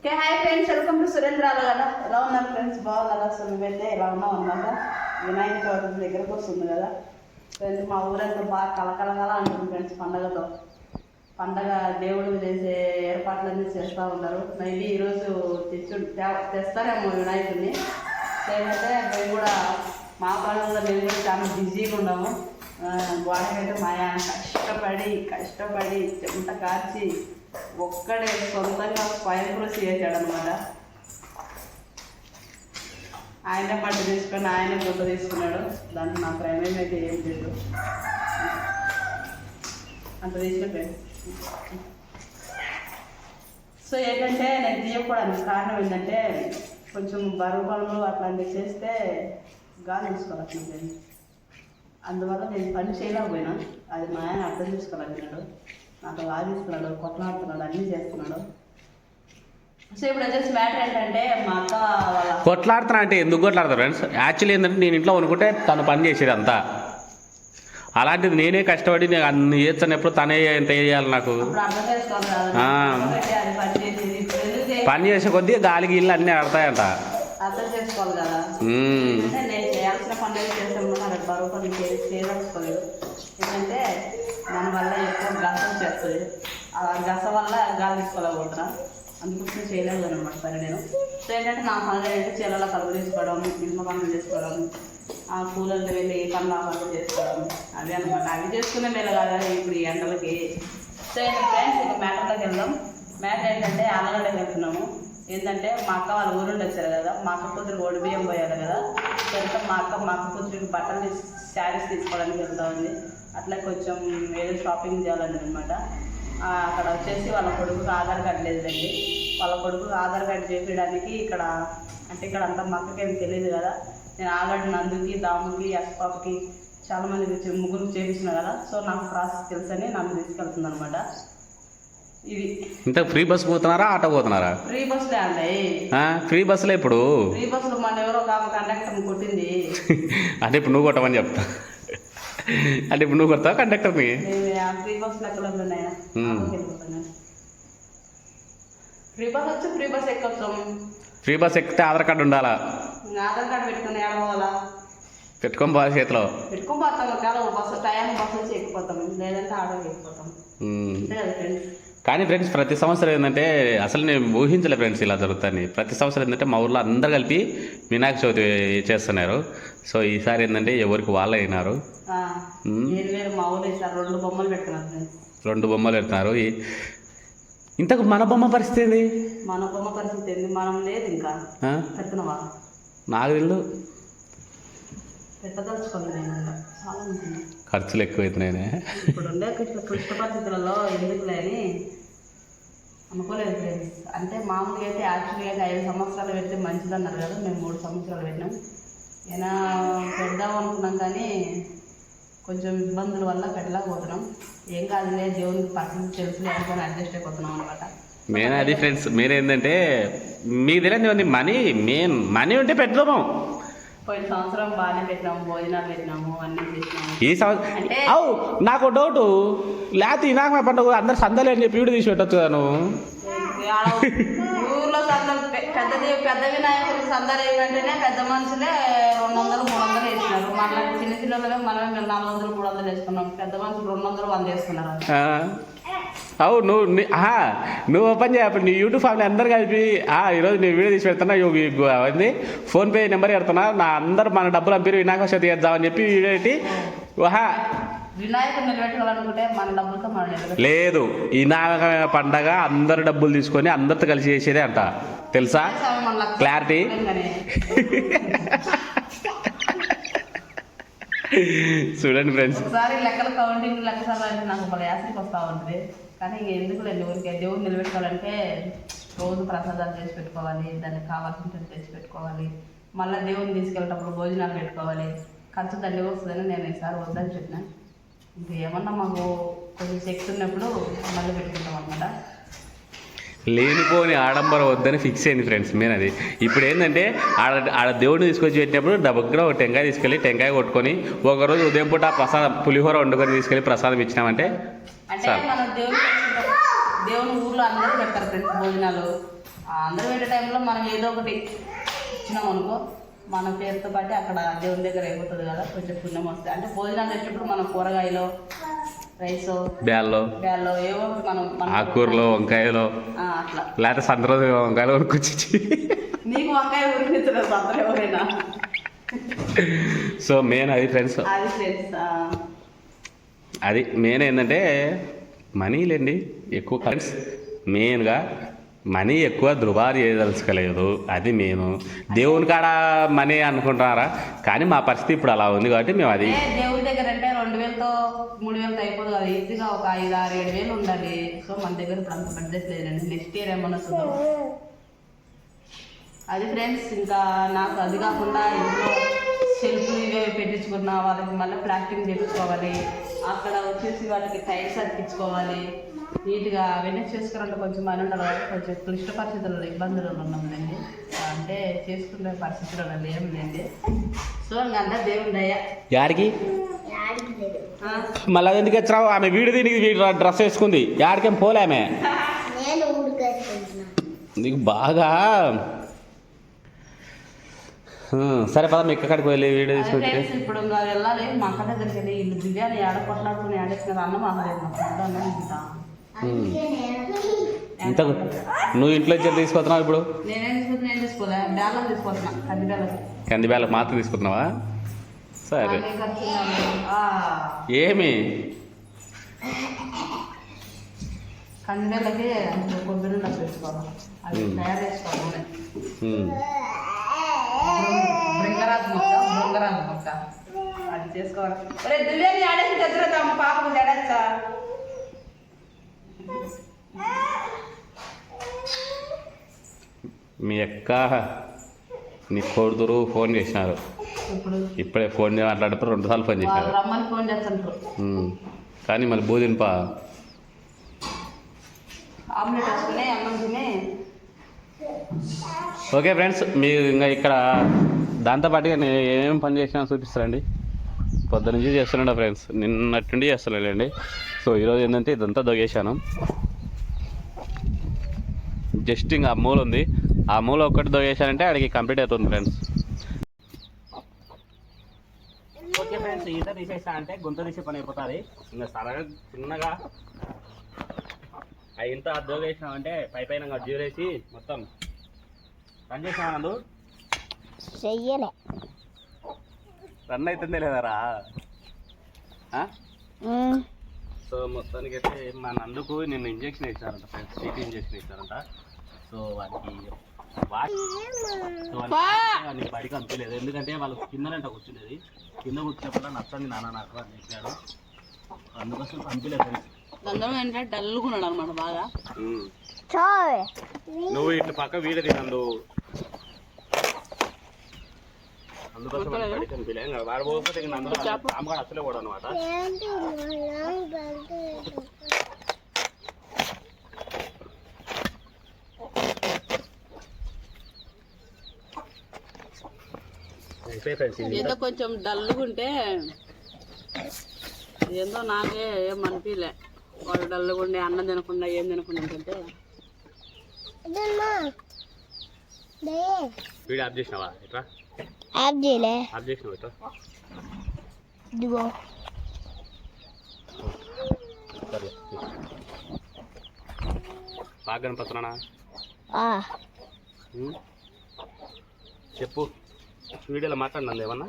Okay hi friends welcome to Surendra కదా ఎలా ఉన్నారు ఫ్రెండ్స్ బాగున్నారా? అసలు మేమైతే ఎలా ఉన్నాం అన్నమాట వినాయక చవితి దగ్గరకు వస్తుంది కదా. ఫ్రెండ్స్ మా ఊరంతా బాగా కలకలగల ఉంటుంది ఫ్రెండ్స్ పండగతో. పండగ దేవుడు చేసే ఏర్పాట్లన్నీ చేస్తూ ఉన్నారు. మేబీ ఈరోజు తెచ్చు తెస్తారేమో వినాయకుడిని. లేకపోతే మేము కూడా మా పండుగలో మేము కూడా చాలా బిజీగా ఉన్నాము. గోడకైతే మా ఆయన కష్టపడి కష్టపడి చెమట కాచి ఒక్కడే సొంతంగా స్వయం కృషి చేశాడనమాట. ఆయనే పట్టు తీసుకొని ఆయనే గుడ్డ తీసుకున్నాడు. దాంట్లో నా ప్రమేయం అయితే ఏం లేదు. అంత తీసుకుంటే. సో ఏంటంటే నేను తీయకపోవడానికి కారణం ఏంటంటే కొంచెం బరువు పనులు అట్లాంటివి చేస్తే గాలి తీసుకోవాల్సింది అందువల్ల నేను పని చేయలేకపోయినా. అది మా ఆయన అర్థం చేసుకోలేకపోయినాడు నాకు వాదిస్తున్నాడు కొట్లాడుతున్నాడు అన్నీ చేస్తున్నాడు. సో ఇప్పుడు వచ్చేసి మ్యాటర్ ఏంటంటే మా అక్క కొట్లాడుతున్నా అంటే ఎందుకు కొట్లాడతారు ఫ్రెండ్స్? యాక్చువల్లీ ఏంటంటే నేను ఇంట్లో అనుకుంటే తను పని చేసేది అంతా. అలాంటిది నేనే కష్టపడి నేను అన్ని చేస్తున్నప్పుడు తనే ఎంత చేయాలి నాకు? పని చేసే కొద్దీ గాలికి ఇల్లు అన్నీ ఆడతాయంట. అర్థం చేసుకోవాలి కదా. నేను చేయాల్సిన పనులు చేస్తాను మరి బరువు పని చే- చేయదలుచుకోలేదు. ఎందుకంటే దానివల్ల ఎక్కువ గస వచ్చేస్తుంది ఆ గస వల్ల గాలి తీసుకోలేకపోతున్నా. అందుకోసం చేయలేదు అనమాట సరే నేను. సో ఏంటంటే నా పనులు ఏంటంటే కలుపు తీసుకోవడం నిమ్మ పనులు చేసుకోవడం ఆ కూలర్లు వెళ్ళి పనులు పనులు చేసుకోవడం అవి అనమాట అవి చేసుకునే మేలు కాదు ఇప్పుడు ఈ ఎండలకి. సో ఫ్రెండ్స్ ఇక మ్యాటర్లోకి వెళ్దాం. మ్యాటర్ ఏంటంటే ఆలగడ్డకి వెళ్తున్నాము. ఏంటంటే మా అక్క వాళ్ళ ఊరుండి వచ్చారు కదా మా అక్క కూతురు ఓడి బియ్యం పోయారు కదా. తర్వాత మా అక్క మా అక్క కూతురికి బట్టలు శారీస్ తీసుకోవడానికి వెళ్తా ఉంది. అట్లా కొంచెం ఏదో షాపింగ్ చేయాలని అనమాట అక్కడ వచ్చేసి వాళ్ళ కొడుకుకి ఆధార్ కార్డు లేదండి. వాళ్ళ కొడుకుకి ఆధార్ కార్డు చేపించడానికి ఇక్కడ అంటే ఇక్కడ అంతా మా అక్కకేం తెలియదు కదా. నేను ఆల్రెడీ నందుకి దాముకి అస్పాప్కి చాలామంది ముగ్గురు చేపించిన కదా. సో నాకు ప్రాసెస్ తెలుసని నన్ను తీసుకెళ్తుంది అనమాట ఇంత ఫ్రీ బస్ పోతున్నారా ఆటో పోతున్నారా? ఫ్రీ బస్సులే అండి. ఫ్రీ బస్సులో ఇప్పుడు? ఫ్రీ బస్సులో మన ఎవరో కండక్టర్ కొట్టింది. అంటే ఇప్పుడు నువ్వు కొట్టమని చెప్తా. అంటే ఇప్పుడు నువ్వు కొడతావు కండక్టర్ని ఫ్రీ బస్. ఫ్రీ బస్ వచ్చి ఫ్రీ బస్ ఎక్కొచ్చాం ఫ్రీ బస్ ఎక్కితే ఆధార్ కార్డు ఉండాలా? ఆధార్ కార్డు పెట్టుకుని ఏడవాలా పెట్టుకొని పోవాలి చేతిలో. పెట్టుకొని పోతాం బస్సు టైం బస్సు వచ్చి ఎక్కిపోతాం. లేదంటే ఆటోకి ఎక్కిపోతాం. కానీ ఫ్రెండ్స్ ప్రతి సంవత్సరం ఏంటంటే అసలు నేను ఊహించలే ఫ్రెండ్స్ ఇలా జరుగుతుంది ప్రతి సంవత్సరం ఏంటంటే మా ఊర్లో అందరు కలిపి వినాయక చవితి చేస్తున్నారు. సో ఈసారి ఏంటంటే ఎవరికి వాళ్ళు అయినారు. రెండు బొమ్మలు పెడుతున్నారు. ఇంతకు మన బొమ్మ పరిస్థితి ఏంది? మన బొమ్మ పరిస్థితి ఏంది? మనం లేదు ఇంకా? పెడుతున్నావా? నాకు తెలియదు ఖర్చులు ఎక్కువైతున్నాయనే. ఇప్పుడు ఉండే పరిస్థితులలో ఎందుకు లేని అనుకోలేదు ఫ్రెండ్స్ అంటే మామూలుగా అయితే యాక్చువల్గా అయితే ఐదు సంవత్సరాలు పెడితే మంచిది అన్నారు కదా మేము మూడు సంవత్సరాలు పెట్టినాం. ఏనా పెడదాం అనుకున్నాం కానీ కొంచెం ఇబ్బందుల వల్ల పెట్టలేకపోతున్నాం. ఏం కాదులే దేవునికి పరిస్థితి తెలుసులే అనుకొని అడ్జస్ట్ అయిపోతున్నాం అనమాట మెయిన్ అది ఫ్రెండ్స్ మెయిన్ ఏంటంటే మీ తెలియదు మనీ మెయిన్ మనీ ఉంటే పెడదాము పోయిన సంవత్సరం బాగానే పెట్టినాము భోజనాలు పెట్టినాము అన్నీ చేసినాము. ఈ సంవత్సరం అంటే- అవు నాకు డౌట్ లేకపోతే ఇనాక పండుగ అందరు సందలే అని చెప్పి వీడియో తీసి పెట్టచ్చు కదా నువ్వు? ఆడ ఊర్లో సందలు పె- పెద్దది పెద్ద వినాయకుడికి సందలు ఏమంటేనే పెద్ద మనుషులే రెండు వందలు మూడు వందలు వేసినారు. మళ్ళీ చిన్న చిన్నలుగా మనమే మేము నాలుగు వందలు మూడు వందలు వేసుకున్నాం. పెద్ద మనుషులు రెండు వందలు వంద వేసుకున్నారు. ఆ. అవు నువ్వు నువ్వు ఓపెన్ చేయ నీ యూట్యూబ్ ఫ్యామిలీ అందరు కలిపి ఆ, ఈరోజు నేను వీడియో తీసి గు- అవన్నీ ఫోన్పే నెంబర్ పెడుతున్నా నా అందరు మన డబ్బులు పంపిరు వినాయక చవితి చేద్దామని చెప్పి వీడియో పెట్టి నిలబెట్టు లేదు ఈ నాగ పండగ అందరు డబ్బులు తీసుకొని అందరితో కలిసి చేసేదే అంట. తెలుసా? క్లారిటీ? చూడండి ఫ్రెండ్స్. లెక్కలు కౌంటింగ్ అంటే నాకు వస్తూ ఉంటుంది. కానీ ఇంక ఎందుకు లేదు ఊరికే దేవుడు నిలబెట్టుకోవాలంటే రోజు ప్రసాదాలు చేసి పెట్టుకోవాలి దానికి కావాల్సినవి చేసి పెట్టుకోవాలి. మళ్ళీ దేవుడిని తీసుకెళ్ళేటప్పుడు భోజనాలు పెట్టుకోవాలి. ఖర్చు దండి వస్తుందని నేను ఈసారి వద్దని చెప్పిన. ఇంకేమన్నా మాకు కొంచెం శక్తి ఉన్నప్పుడు మళ్ళీ పెట్టుకుంటాం అనమాట లేనిపోని ఆడంబరం వద్దని ఫిక్స్ అయింది ఫ్రెండ్స్ మెయిన్ అది. ఇప్పుడు ఏంటంటే ఆడ ఆడ దేవుడిని తీసుకొచ్చి పెట్టినప్పుడు డబ్బుగా ఒక టెంకాయ తీసుకెళ్ళి టెంకాయ కొట్టుకొని ఒకరోజు ఉదయం పూట ప్రసాదం పులిహోర వండుకొని తీసుకెళ్ళి ప్రసాదం ఇచ్చినామంటే మనం దేవుని ఊర్లో అందరూ పెడతారు ఫ్రెండ్స్ భోజనాలు. అందరూ పెట్టే టైంలో మనం ఏదో ఒకటి ఇచ్చినాం అనుకో మన పేరుతో పాటు అక్కడ దేవుని దగ్గర అయిపోతుంది కదా కొంచెం పుణ్యం వస్తుంది. అంటే భోజనాలు తెచ్చినప్పుడు మనం కూరగాయలు రైస్ బ్యాల్లో. బ్యాల్లో ఏవో ఒకటి మనం మన- ఆకుకూరలో వంకాయలో. అట్లా. లేకపోతే వంకాయలు కొనుక్కొచ్చి నీకు వంకాయ ఎవరైనా? సో మెయిన్ అది ఫ్రెండ్స్ అది ఫ్రెండ్స్ అది మెయిన్ ఏంటంటే మనీలేండి ఎక్కువ ఫ్రెండ్స్ మెయిన్గా మనీ ఎక్కువ దుబారు చేయదలుచుకోలేదు. అది మేము. దేవుని కాడ మనీ అనుకుంటున్నారా? కానీ మా పరిస్థితి ఇప్పుడు అలా ఉంది కాబట్టి మేము అది దేవుని దేవుడి దగ్గర అంటే రెండు వేలతో మూడు వేలతో అయిపోదు కదా. ఈజీగా ఒక ఐదు ఆరు ఏడు వేలు ఉండాలి. సో మన దగ్గర ఇప్పుడు అంత బడ్జెట్ లేదండి. నెక్స్ట్ ఇయర్ ఏమన్నా చూద్దాం. అది ఫ్రెండ్స్ ఇంకా నాకు అది కాకుండా ఇంట్లో సెల్ఫ్ ఇవే పెట్టించుకున్నా వాళ్ళకి మళ్ళీ ప్లాస్టింగ్ చేయించుకోవాలి. అక్కడ వచ్చేసి వాళ్ళకి టైల్స్ అతికించుకోవాలి నీట్గా అవన్నీ చేసుకురంటే కొంచెం మనీ ఉండాలి కాబట్టి కొంచెం క్లిష్ట పరిస్థితుల్లో ఇబ్బందులు ఉన్నామండి అంటే చేసుకునే పరిస్థితులు ఏం లేండి సో ఇంకా దేవుని దయ. యాడికి? ఆ, మళ్ళీ ఎందుకు వచ్చినావు? ఆమె వీడి దీనికి వీడి డ్రెస్ వేసుకుంది. యాడికేం పోలే ఆమె. నీకు బాగా. సరే పద మీ ఎక్కడికి వెళ్ళి వీడియో అదే తీసుకుంటే ఇప్పుడు వెళ్ళాలి. మా అక్క దగ్గరికి వెళ్ళి ఇల్లు బిర్యానీ ఆడ కొట్లాడుకుని ఆడేసిన అన్నం మా ఫ్రెండ్ అన్నం తింటా అందుకే నేను. ఇంత నువ్వు ఇంట్లో నుంచి తీసుకొస్తున్నావు ఇప్పుడు? కంది బేలం కందిబేలకు మాత్రం తీసుకుంటున్నావా? సరే. ఏమి? కొబ్బరి అది. తయారు చేసుకోవాలి నూనె. హ్మ్. బృంగరాజు మొక్క బృంగరాజు మొక్క. అది చేసుకోవాలి. పాపకు మీ అక్క నీ కొడుతురు ఫోన్ చేసినారు. ఇప్పుడు ఫోన్ మాట్లాడప్పుడు రెండు సార్లు ఫోన్ చేసినారు. కానీ మళ్ళీ బూదింపా తిని. ఓకే ఫ్రెండ్స్ మీరు ఇంకా ఇక్కడ దాంతోపాటుగా నేను ఏమేమి పని చేసినా చూపిస్తానండి పొద్దు నుంచి చేస్తున్నాడు ఫ్రెండ్స్ నిన్నటి నుండి చేస్తున్నాడండి సో ఈరోజు ఏంటంటే ఇదంతా దొగేశాను. జస్ట్ ఇంకా మూల ఉంది. ఆ మూల ఒక్కటి దొగేశానంటే అడిగి కంప్లీట్ అవుతుంది ఫ్రెండ్స్ ఓకే ఫ్రెండ్స్ ఈత తీసేసా అంటే గుంత తీసే పని అయిపోతుంది. ఇంకా సరగా చిన్నగా ఆ ఇంత దోగేసినామంటే పై పైన జీరేసి మొత్తం రన్ చేసినావా నందు? చెయ్యలే. రన్ అవుతుందే లేదారా? ఆ? సో మొత్తానికి అయితే మా నందుకు నిన్న ఇంజెక్షన్ వేసారంట ఫ్రెండ్స్ టీటీ ఇంజెక్షన్ వేసారంట సో వానికి వా- సో వానికి వానికి బడికి అనిపించలేదు ఎందుకంటే వాళ్ళు కిందనంట కూర్చునేది. కింద కూర్చున్నప్పుడు నచ్చండి నాన్న నాకు అని చెప్పాడు. అందుకోసం అనిపించలేదు ఫ్రెండ్స్ అందరం ఏంటంటే డల్గా ఉన్నాడు అనమాట బాగా. నువ్వు ఇట్లా పక్క వీడ తినందు అందుకోసం బడికి అనిపించలేదు వాడు పోకపోతే అసలే కూడా అనమాట అయిపోయి ఫ్రెండ్స్ ఇది ఏదో కొంచెం డల్గా ఉంటే ఏందో నాకే ఏం అనిపించలే వాడు డల్గా ఉండి అన్నం తినకుండా ఏం తినకుండా ఉంటుంటే. వీడియో ఆఫ్ చేసినావా? ఇట్లా యాప్ చేయలే. ఆఫ్ చేసినావు ఇట్లా ఇదిగో. సరే బాగా కనిపిస్తున్నానా ఆ, ఉం? చెప్పు. వీడియోలో మాట్లాడినందు ఏమన్నా?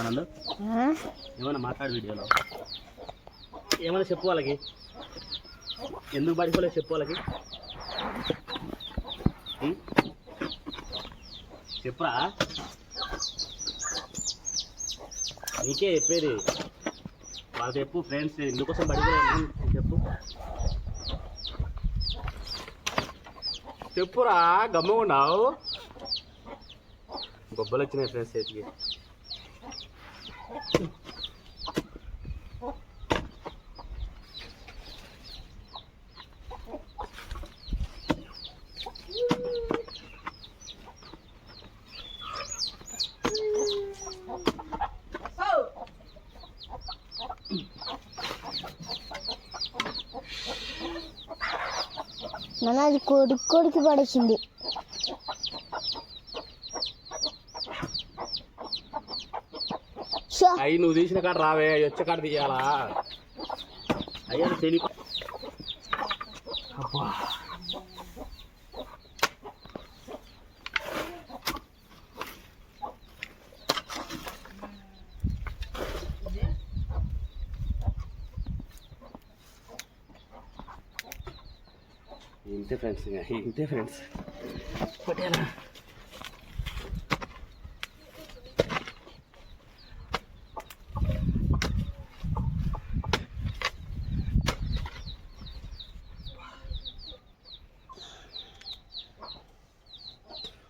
ఆనంద్? ఏమన్నా మాట్లాడు వీడియోలో. ఏమన్నా చెప్పు వాళ్ళకి. ఎందుకు పడిపోలేదు చెప్పు వాళ్ళకి? చెప్పురా. నీకే చెప్పేది. వాళ్ళు చెప్పు ఫ్రెండ్స్ ఎందుకోసం పడిపోయాను చెప్పు. చెప్పురా గమ్మ ఉన్నావు. గొబ్బలు వచ్చినాయి ఫ్రెండ్స్ చేతికి. నాన్న అది కొడుకు కొడుకు పడేసింది. షో అయ్యి నువ్వు తీసిన కాడ రావే అవి వచ్చే కాడ తీయాలా? అయ్యా తెలి అబ్బా. ఇంతే ఫ్రెండ్స్ ఇంకా ఇంతే ఫ్రెండ్స్. పటేలా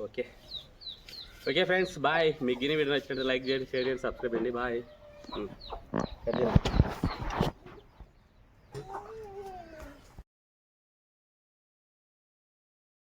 ఓకే ఓకే ఫ్రెండ్స్ బాయ్ మీకు గిని వీడియో నచ్చినట్టు లైక్ చేయండి షేర్ చేయండి సబ్స్క్రైబ్ చేయండి బాయ్